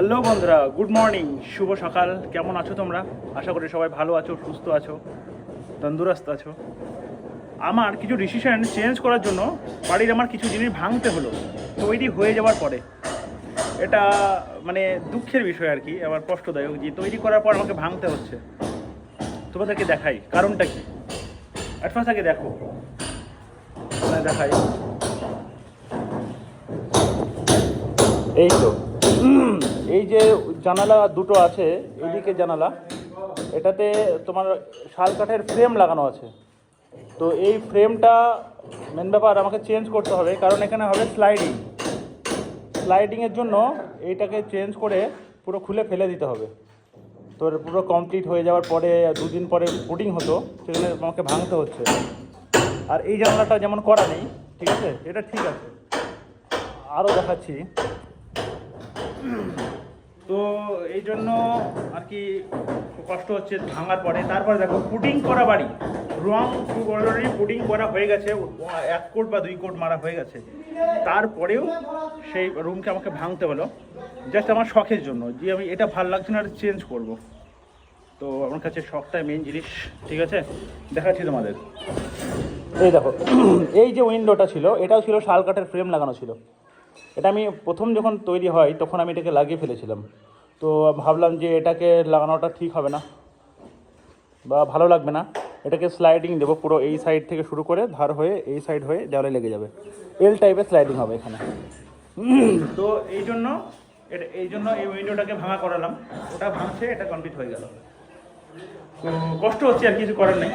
Hello বন্ধুরা, good morning, শুভ সকাল, কেমন আছো তোমরা? আশা করি সবাই ভালো আছো, সুস্থ আছো, তন্দুরস্ত আছো। আমার কিছু ডিসিশন চেঞ্জ করার জন্য বাড়ির আমার কিছু জিনিস ভাঙতে হলো, তৈরি হয়ে যাওয়ার পরে। এটা মানে দুঃখের বিষয় আর কি, আমার কষ্টদায়ক যে তৈরি করার পর আমাকে ভাঙতে হচ্ছে। তোমাদেরকে দেখাই, কারণটা কি? ফার্স্ট আগে দেখো। মানে দেখাই। এই তো। এই যে জানালা দুটো আছে এইদিকে জানালা, এটাতে তোমার শাল কাঠের ফ্রেম লাগানো আছে। তো এই ফ্রেমটা মেন ব্যাপার, আমাকে চেঞ্জ করতে হবে, কারণ এখানে হবে স্লাইডিং স্লাইডিংয়ের জন্য এইটাকে চেঞ্জ করে পুরো খুলে ফেলে দিতে হবে। তো পুরো কমপ্লিট হয়ে যাওয়ার পরে, দুদিন পরে পুডিং হতো সেখানে আমাকে ভাঙতে হচ্ছে। আর এই জানলাটা যেমন করা নেই, ঠিক আছে? এটা ঠিক আছে। আরও দেখাচ্ছি। তো এই জন্য আর কি কষ্ট হচ্ছে ভাঙার পরে। তারপরে দেখো, পুডিং করা বাড়ি। রং অলরেডি পুডিং করা হয়ে গেছে। এক কোট বা দুই কোট মারা হয়ে গেছে। তারপরেও সেই রুমকে আমাকে ভাঙতে হলো। জাস্ট আমার শখের জন্য। যে আমি এটা ভালো লাগছে না চেঞ্জ করব। তো আমার কাছে শখটাই মেন জিনিস, ঠিক আছে? দেখাচ্ছি তোমাদের। এই দেখো, এই যে উইন্ডোটা ছিল, এটাও ছিল শাল কাঠের ফ্রেম লাগানো ছিল। এটা আমি প্রথম যখন তৈরি হয়, তখন আমি এটাকে লাগিয়ে ফেলেছিলাম। তো ভাবলাম যে এটাকে লাগানোটা ঠিক হবে না বা ভালো লাগবে না। এটাকে স্লাইডিং দেবো পুরো এই সাইড থেকে শুরু করে ধার হয়ে এই সাইড হয়ে দেওয়ালে লেগে যাবে। এল টাইপের স্লাইডিং হবে এখানে। তো এই জন্য এটা, এই জন্য এই উইন্ডোটাকে ভাঙা করালাম। ওটা ভাঙছে, এটা কমপ্লিট হয়ে গেল। কষ্ট হচ্ছে আর কিছু করার নেই।